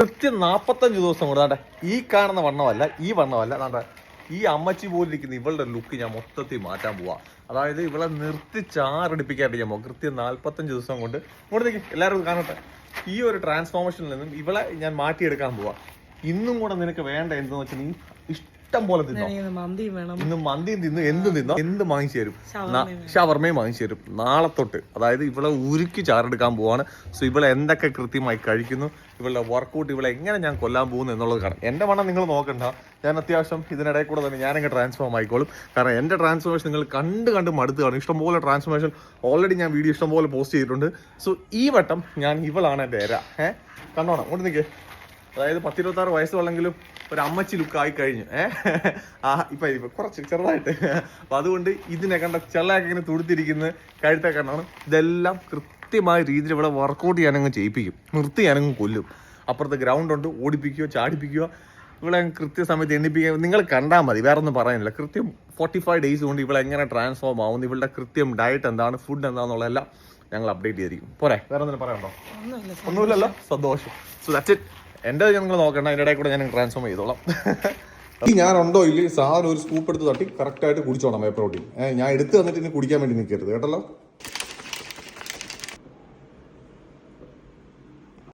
കൃത്യം നാപ്പത്തഞ്ച് ദിവസം കൊണ്ട് ദാണ്ടെ ഈ കാണുന്ന വണ്ണമല്ല ഈ വണ്ണമല്ല ദാണ്ടെ ഈ അമ്മച്ചി പോലിരിക്കുന്ന ഇവളുടെ ലുക്ക് ഞാൻ മൊത്തത്തിൽ മാറ്റാൻ പോവാ. അതായത് ഇവളെ നിർത്തി ചാറടിപ്പിക്കാനായിട്ട് ഞാൻ പോകും കൃത്യം നാൽപ്പത്തഞ്ച് ദിവസം കൊണ്ട് ഇങ്ങോട്ട് നിൽക്കും എല്ലാവരും കാണട്ടെ. ഈ ഒരു ട്രാൻസ്ഫോർമേഷനിൽ നിന്നും ഇവളെ ഞാൻ മാറ്റിയെടുക്കാൻ പോവാ. ഇന്നും കൂടെ നിനക്ക് വേണ്ട എന്തെന്ന് വെച്ചാൽ നീ ഇഷ്ടം പോലെ തിന്നോ? ഇന്ന് മന്തിയും തിന്നു എന്തും തിന്നോ? എന്ത് വാങ്ങിച്ചു തരും? ഷവർമയും വാങ്ങിച്ചു തരും. നാളെ തൊട്ട്. അതായത് ഇവളെ ഉരുക്കി ചാറെടുക്കാൻ പോവാണ്. സോ ഇവളെ എന്തൊക്കെ കൃത്യമായി കഴിക്കുന്നു? ഇവളുടെ വർക്കൗട്ട് ഇവളെ എങ്ങനെ ഞാൻ കൊല്ലാൻ പോകുന്നു എന്നുള്ളത് കാണാം. എന്റെ വണ്ണം നിങ്ങൾ നോക്കണ്ട. ഞാൻ അത്യാവശ്യം ഇതിനിടയിൽ കൂടെ തന്നെ ഞാനങ്ങ് ട്രാൻസ്ഫോം ആയിക്കോളും. കാരണം എന്റെ ട്രാൻസ്ഫോർമേഷൻ നിങ്ങൾ കണ്ട് കണ്ട് മടുത്ത് കാണും. ഇഷ്ടംപോലെ ട്രാൻസ്ഫോർമേഷൻ ഓൾറെഡി ഞാൻ വീഡിയോ ഇഷ്ടംപോലെ പോസ്റ്റ് ചെയ്തിട്ടുണ്ട്. സോ ഈ വട്ടം ഞാൻ ഇവളാണ് എന്റെ എര. ഏഹ് കണ്ടോണം? കൊണ്ട് നിൽക്കേ അതായത് പത്തിരുപത്താറ് വയസ്സുള്ളെങ്കിലും ഒരു അമ്മച്ചി ലുക്ക് ആയി കഴിഞ്ഞു. ഏഹ് ആ ഇപ്പൊ ഇപ്പൊ കുറച്ച് ചെറുതായിട്ട്. അപ്പൊ അതുകൊണ്ട് ഇതിനെ കണ്ട ചെള്ളയൊക്കെ ഇങ്ങനെ തുടുത്തിരിക്കുന്ന കഴുത്തൊക്കെ കണ്ടാണ് ഇതെല്ലാം കൃത്യമായ രീതിയിൽ ഇവിടെ വർക്കൗട്ട് ചെയ്യാനങ്ങ് ചെയ്യിപ്പിക്കും. നിർത്തി ഞാനങ്ങ് കൊല്ലും. അപ്പുറത്ത് ഗ്രൗണ്ട് ഉണ്ട് ഓടിപ്പിക്കുകയോ ചാടിപ്പിക്കുകയോ ഇവിടെ കൃത്യസമയത്ത് എണ്ണിപ്പിക്കുക. നിങ്ങൾ കണ്ടാൽ മതി വേറെ ഒന്നും പറയാനില്ല. കൃത്യം ഫോർട്ടി ഫൈവ് ഡേയ്സ് കൊണ്ട് ഇവിടെ എങ്ങനെ ട്രാൻസ്ഫോം ആവുന്നു ഇവളുടെ കൃത്യം ഡയറ്റ് എന്താണ് ഫുഡ് എന്താണെന്നുള്ളതെല്ലാം ഞങ്ങൾ അപ്ഡേറ്റ് ചെയ്തിരിക്കും. പോരെ വേറെ എന്തെങ്കിലും പറയാനുണ്ടോ? ഒന്നുമില്ല ഒന്നുമില്ലല്ലോ? സന്തോഷം. സോ ദാറ്റ്സ് ഇറ്റ് എന്റെ നിങ്ങൾ നോക്കണ്ട അതിന്റെ കൂടെ ഞാൻ ട്രാൻസ്ഫോം ചെയ്തോളാം. ഞാനുണ്ടോ ഇല്ലേ? സാർ ഒരു സ്കൂപ്പ് എടുത്ത് തട്ടി കറക്റ്റ് ആയിട്ട് കുടിച്ചോണം വേ പ്രോട്ടീൻ ഞാൻ എടുത്ത് തന്നിട്ട് ഇനി കുടിക്കാൻ വേണ്ടി നിൽക്കരുത് കേട്ടല്ലോ?